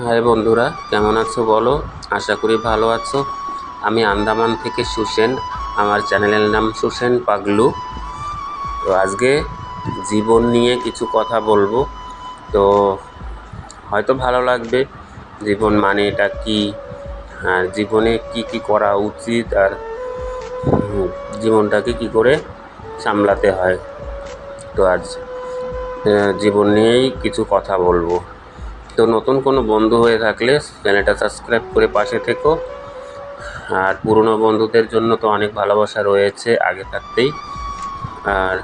High বন্ধুরা, কেমন আছো বলো? আশা করি ভালো আছো। আমি আন্দামান থেকে সুসেন, আমার চ্যানেলের নাম সুসেন পাগলু। তো আজকে জীবন নিয়ে কিছু কথা বলব। তো হয়তো ভালো লাগবে, জীবন মানে এটা কী, আর জীবনে কি কি করা উচিত, আর জীবনটাকে কি করে সামলাতে হয়। তো আজ জীবন নিয়েই কিছু কথা বলব। তো নতুন কোনো বন্ধু হয়ে থাকলে চ্যানেলটা সাবস্ক্রাইব করে পাশে থেকো। আর পুরনো বন্ধুদের জন্য তো অনেক ভালোবাসা রয়েছে আগে থাকতেই। আর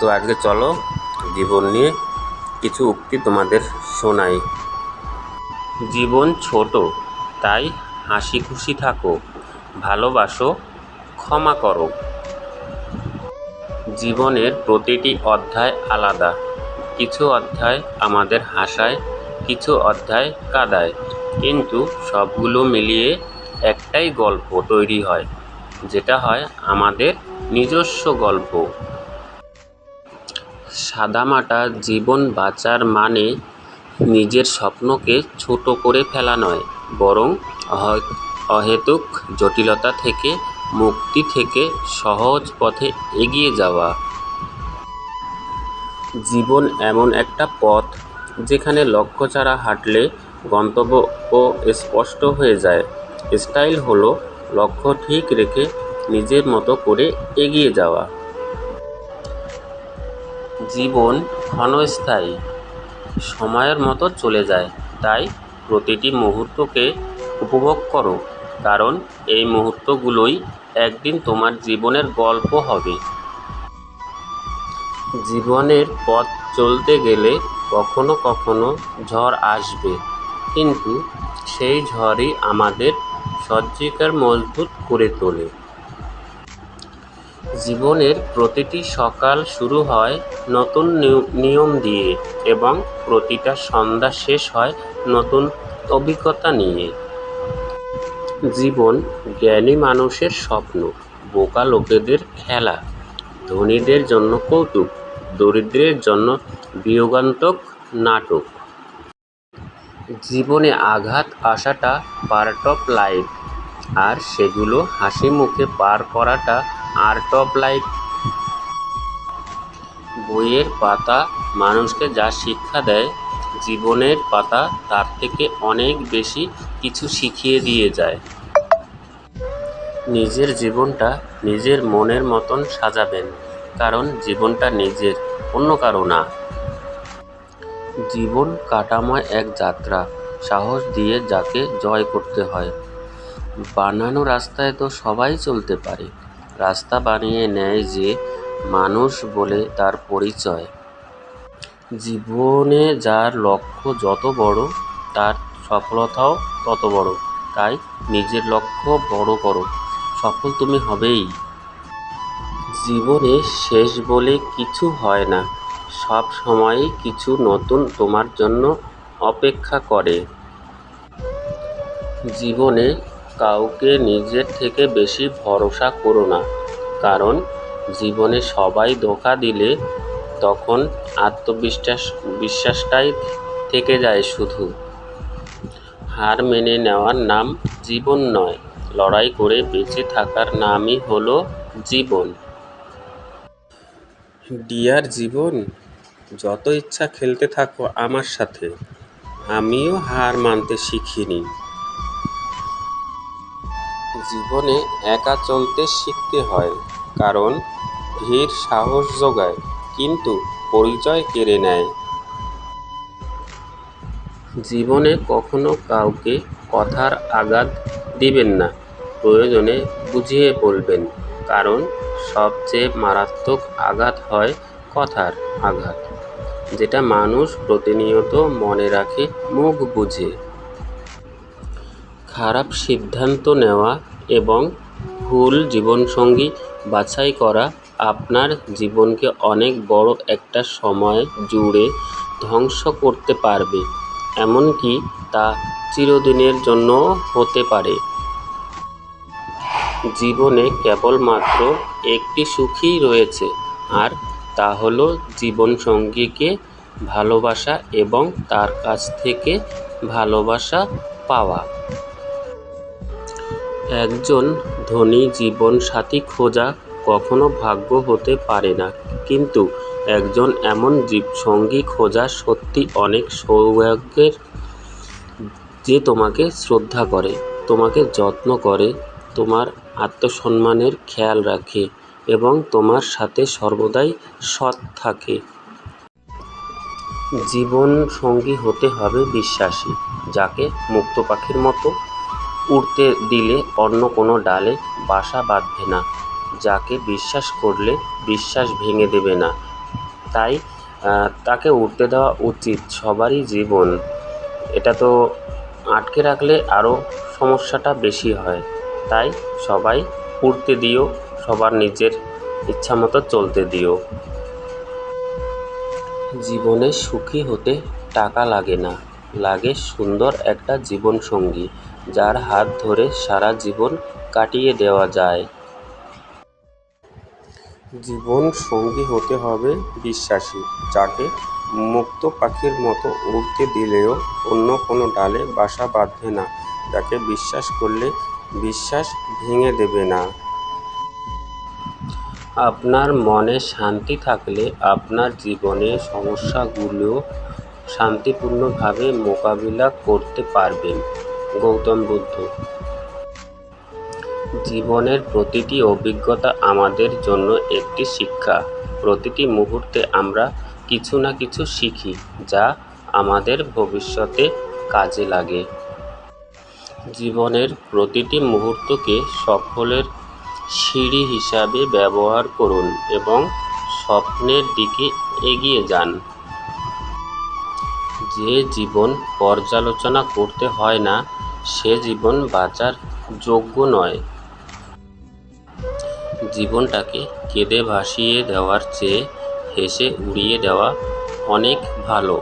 তো আজকে চলো জীবন নিয়ে কিছু উক্তি তোমাদের শোনাই। জীবন ছোট, তাই হাসি খুশি থাকো, ভালোবাসো, ক্ষমা করো। জীবনের প্রতিটি অধ্যায় আলাদা। কিছু অধ্যায় আমাদের হাসায়, কিছু অধ্যায় কাঁদায়। কিন্তু সবগুলো মিলিয়ে একটাই গল্প তৈরি হয়, যেটা হয় আমাদের নিজস্ব গল্প। সাদামাটা জীবন বাঁচার মানে নিজের স্বপ্নকে ছোট করে ফেলা নয়, বরং অহ- অহেতুক জটিলতা থেকে, মুক্তি থেকে সহজ পথে এগিয়ে যাওয়া। জীবন এমন একটা পথ যেখানে লক্ষ্য ছাড়া হাঁটলে গন্তব্য স্পষ্ট হয়ে যায়। স্টাইল হলো লক্ষ্য ঠিক রেখে নিজের মতো করে এগিয়ে যাওয়া। জীবন ক্ষণস্থায়ী, সময়ের মতো চলে যায়। তাই প্রতিটি মুহূর্তকে উপভোগ করো, কারণ এই মুহূর্তগুলোই একদিন তোমার জীবনের গল্প হবে। জীবনের পথ চলতে গেলে কখনো কখনো ঝড় আসবে। কিন্তু সেই ঝড়ই আমাদের সজ্জিকার মজবুত করে তোলে। জীবনের প্রতিটি সকাল শুরু হয় নতুন নিয়- নিয়ম দিয়ে এবং প্রতিটা সন্ধ্যা শেষ হয় নতুন অভিজ্ঞতা নিয়ে। জীবন জ্ঞানী মানুষের স্বপ্ন, বোকা লোকেদের খেলা, ধনীদের জন্য কৌতুক দরিদ্রের জন্য বিয়োগান্তক নাটক। জীবনে আঘাত আসাটা পার্ট অফ লাইফ আর সেগুলো হাসি মুখে পার করাটা আর্ট অফ লাইফ বইয়ের পাতা মানুষকে যা শিক্ষা দেয়, জীবনের পাতা তার থেকে অনেক বেশি কিছু শিখিয়ে দিয়ে যায়। নিজের জীবনটা নিজের মনের মতন সাজাবেন। কারণ জীবনটা নিজের, অন্য কারও না। জীবন কাটাময় এক যাত্রা, সাহস দিয়ে যাকে জয় করতে হয়। বানানো রাস্তায় তো সবাই চলতে পারে। রাস্তা বানিয়ে নেয় যে মানুষ বলে তার পরিচয়। জীবনে যার লক্ষ্য যত বড়, তার সফলতাও তত বড়। তাই নিজের লক্ষ্য বড় করো। সফল তুমি হবেই। জীবনে শেষ বলে কিছু হয় না। সব সময়ই কিছু নতুন তোমার জন্য অপেক্ষা করে। জীবনে কাউকে নিজের থেকে বেশি ভরসা করো না, কারণ জীবনে সবাই ধোঁকা দিলে তখন আত্মবিশ্বাস, বিশ্বাসটাই থেকে যায় শুধু। হার মেনে নেওয়ার নাম জীবন নয়, লড়াই করে বেঁচে থাকার নামই হলো জীবন। ডিয়ার জীবন, যত ইচ্ছা খেলতে থাকো আমার সাথে। আমিও হার মানতে শিখিনি। জীবনে একা চলতে শিখতে হয়, কারণ ভিড় সাহস যোগায়, কিন্তু পরিচয় কেড়ে নেয়। জীবনে কখনো কাউকে কথার আঘাত দিবেন না, প্রয়োজনে বুঝিয়ে বলবেন, কারণ সবচেয়ে মারাত্মক আঘাত হয় কথার আঘাত, যেটা মানুষ প্রতিনিয়ত মনে রাখে, মুখ বুঝে। খারাপ সিদ্ধান্ত নেওয়া এবং ভুল জীবনসঙ্গী বাছাই করা আপনার জীবনকে অনেক বড় একটা সময় জুড়ে ধ্বংস করতে পারবে, এমনকি তা চিরদিনের জন্য হতে পারে। জীবনে কেবলমাত্র একটি সুখই রয়েছে, আর তা হলো জীবনসঙ্গীকে ভালোবাসা এবং তার কাছ থেকে ভালোবাসা পাওয়া। একজন ধনী জীবনসাথী খোঁজা কখনো ভাগ্য হতে পারে না, কিন্তু একজন এমন জীবসঙ্গী খোঁজা সত্যি অনেক সৌভাগ্যের যে তোমাকে শ্রদ্ধা করে, তোমাকে যত্ন করে তোমার আত্মসম্মানের খেয়াল রাখে এবং তোমার সাথে সর্বদাই সৎ থাকে। জীবন সঙ্গী হতে হবে বিশ্বাসী, যাকে মুক্ত পাখির মতো উড়তে দিলে অন্য কোনো ডালে বাসা বাঁধবে না, যাকে বিশ্বাস করলে বিশ্বাস ভেঙে দেবে না। তাই তাকে উঠতে দেওয়া উচিত সবারই জীবন। এটা তো আটকে রাখলে আরও সমস্যাটা বেশি হয়। তাই সবাই উঠতে দিও, সবার নিজের ইচ্ছা মতো চলতে দিও। জীবনে সুখী হতে টাকা লাগে না, লাগে সুন্দর একটা জীবন সঙ্গী যার হাত ধরে সারা জীবন কাটিয়ে দেওয়া যায়। জীবন সঙ্গী হতে হবে বিশ্বাসী, যাকে মুক্ত পাখির মতো উড়তে দিলেও অন্য কোনো ডালে বাসা বাঁধবে না, যাকে বিশ্বাস করলে বিশ্বাস ভেঙে দেবে না। আপনার মনে শান্তি থাকলে আপনার জীবনের সমস্যাগুলো শান্তিপূর্ণভাবে মোকাবিলা করতে পারবেন, গৌতম বুদ্ধ। জীবনের প্রতিটি অভিজ্ঞতা আমাদের জন্য একটি শিক্ষা। প্রতিটি মুহূর্তে আমরা কিছু না কিছু শিখি, যা আমাদের ভবিষ্যতে কাজে লাগে। জীবনের প্রতিটি মুহূর্তকে সফলের সিঁড়ি হিসাবে ব্যবহার করুন এবং স্বপ্নের দিকে এগিয়ে যান। যে জীবন পর্যালোচনা করতে হয় না, সে জীবন বাঁচার যোগ্য নয়। জীবনটাকে কেঁদে ভাসিয়ে দেওয়ার চেয়ে হেসে উড়িয়ে দেওয়া অনেক ভালো।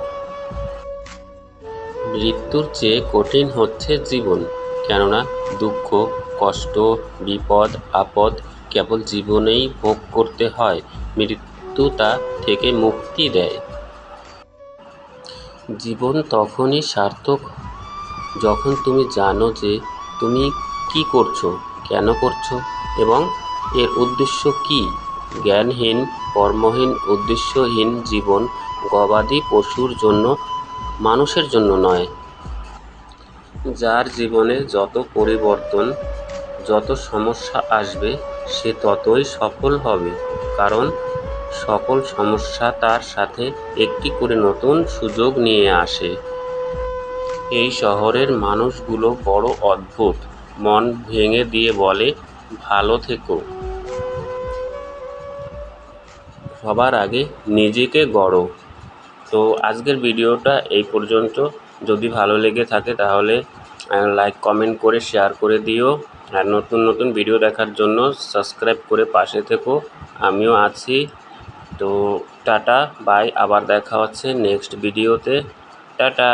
মৃত্যুর চেয়ে কঠিন হচ্ছে জীবন, কেননা দুঃখ, কষ্ট, বিপদ, আপদ কেবল জীবনেই ভোগ করতে হয়, মৃত্যু তা থেকে মুক্তি দেয়। জীবন তখনই সার্থক। যখন তুমি জানো যে তুমি কি করছ, কেন করছ, এবং এর উদ্দেশ্য কী, জ্ঞানহীন, কর্মহীন, উদ্দেশ্যহীন জীবন গবাদি পশুর জন্য মানুষের জন্য নয়। যার জীবনে যত পরিবর্তন, যত সমস্যা আসবে, সে ততই সফল হবে। কারণ সকল সমস্যা তার সাথে একটি করে নতুন সুযোগ নিয়ে আসে। এই শহরের মানুষগুলো বড় অদ্ভুত। মন ভেঙে দিয়ে বলে, ভালো থেকো। সবার আগে নিজেকে গড়ো। তো আজকের ভিডিওটা এই পর্যন্ত। যদি ভালো লেগে থাকে তাহলে লাইক কমেন্ট করে শেয়ার করে দিও। আর নতুন নতুন ভিডিও দেখার জন্য সাবস্ক্রাইব করে পাশে থেকো। আমিও আছি। তো টাটা বাই আবার দেখা হচ্ছে নেক্সট ভিডিওতে টাটা।